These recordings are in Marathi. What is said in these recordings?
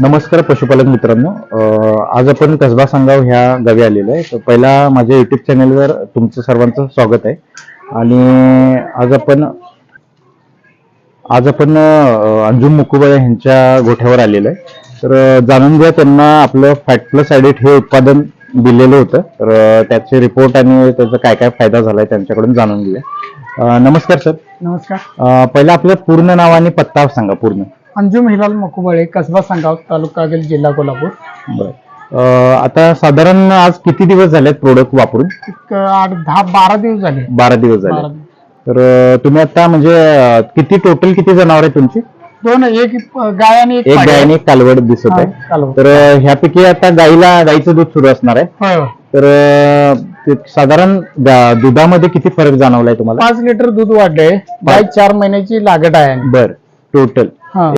नमस्कार पशुपालक मित्रांनो. आज आपण कसबा सांगाव ह्या गावी आलेलो आहे. तर पहिला माझ्या युट्यूब चॅनलवर तुमचं सर्वांचं स्वागत आहे. आणि आज आपण आज आपण अंजुम मुकुबळे यांच्या गोठ्यावर आलेलो आहे. तर जाणून घ्या त्यांना आपलं फॅट प्लस ॲडिट हे उत्पादन दिलेलं होतं. तर त्याचे रिपोर्ट आणि त्याचा काय काय फायदा झालाय त्यांच्याकडून जाणून घेऊया. अं, नमस्कार सर. नमस्कार. पहिलं आपलं पूर्ण नाव आणि पत्ता सांगा पूर्ण. अंजुम हिलाल मकुबळे कसबा सांगाव तालुका जिल्हा कोल्हापूर. बर. अं, आता साधारण आज किती दिवस झालेत प्रोडक्ट वापरून? एक आठ दहा बारा दिवस झाले. बारा दिवस बारा झाले दिवस. तर अं, तुम्ही आता म्हणजे अं, किती टोटल किती जनावर आहे तुमची? दोन एक गाय आणि एक एक पाडी गाय आणि. एक कालवड दिसत हा, आहे. कालवड. तर अं, ह्यापैकी आता गाईला गाईचं दूध सुरू असणार आहे. होय होय. तर अं, ते साधारण गा- दुधामध्ये किती फरक जाणवलाय तुम्हाला? पाच लिटर दूध वाढले गाय चार महिन्याची लागट आहे. बर. टोटल हा.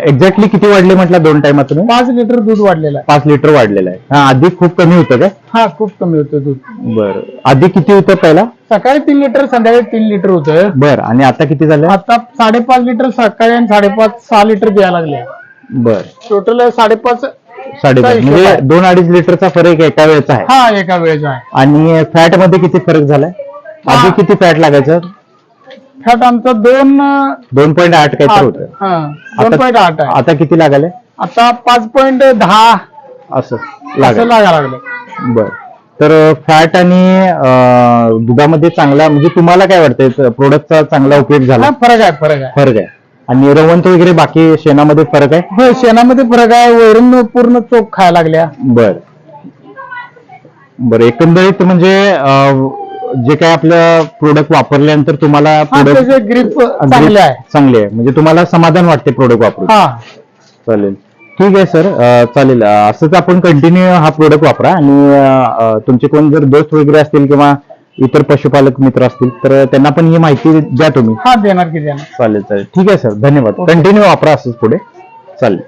एक्झॅक्टली किती वाढले म्हटलं दोन टायमात तुम्ही पाच लिटर दूध वाढलेलं आहे. पाच लिटर वाढलेलं आहे. हा आधी खूप कमी होतं काय हा खूप कमी होतं दूध. बर. आधी किती होतं पहिला? सकाळी तीन लिटर संध्याकाळी तीन लिटर होतं. बर आणि आता किती झालं? आता साडेपाच लिटर सकाळी आणि साडेपाच सहा लिटर द्यायला लागले. बर. टोटल साडेपाच साडेपाच. हिशोब म्हणजे आहे. दोन अडीच लिटरचा फरक एका वेळेचा आहे. हा एका वेळेचा आहे. आणि फॅटमध्ये किती फरक झालाय? आधी. किती फॅट लागायचं? फॅट आमचा दोन दोन पॉईंट आठ काहीतरी आठ. होतं. हा दोन आता- पॉईंट आठ आहे. आता किती लागायला आता पाच पॉईंट दहा असं असं लागायला लागा लागलं. बर. तर फॅट आणि अं, दुधामध्ये चांगला म्हणजे तुम्हाला काय वाटतंय? प्रोडक्टचा चांगला उपयोग झाला. फरक आहे फरक आहे. फरक आहे. आणि रवंत वगैरे बाकी शेणामध्ये फरक आहे? हो शेणामध्ये फरक आहे. वैरून पूर्ण चोख खायला लागल्या. बर. बर एकंदरीत म्हणजे अं, जे काय आपलं प्रोडक्ट वापरल्यानंतर तुम्हाला हा प्रोडक्ट त्याचे ग्रीप चांगले आहे. चांगले आहे. म्हणजे तुम्हाला समाधान वाटते प्रोडक्ट वापरून. हा. चालेल. ठीक आहे सर चालेल. अं, असंच आपण कंटिन्यू हा प्रोडक्ट वापरा आणि अं, तुमचे कोण जर दोस्त वगैरे असतील किंवा इतर पशुपालक मित्र असतील तर त्यांना पण ही माहिती द्या तुम्ही. हा देणार की देणार. चालेल चालेल. ठीक आहे सर धन्यवाद. कंटिन्यू वापरा असंच पुढे. चालेल.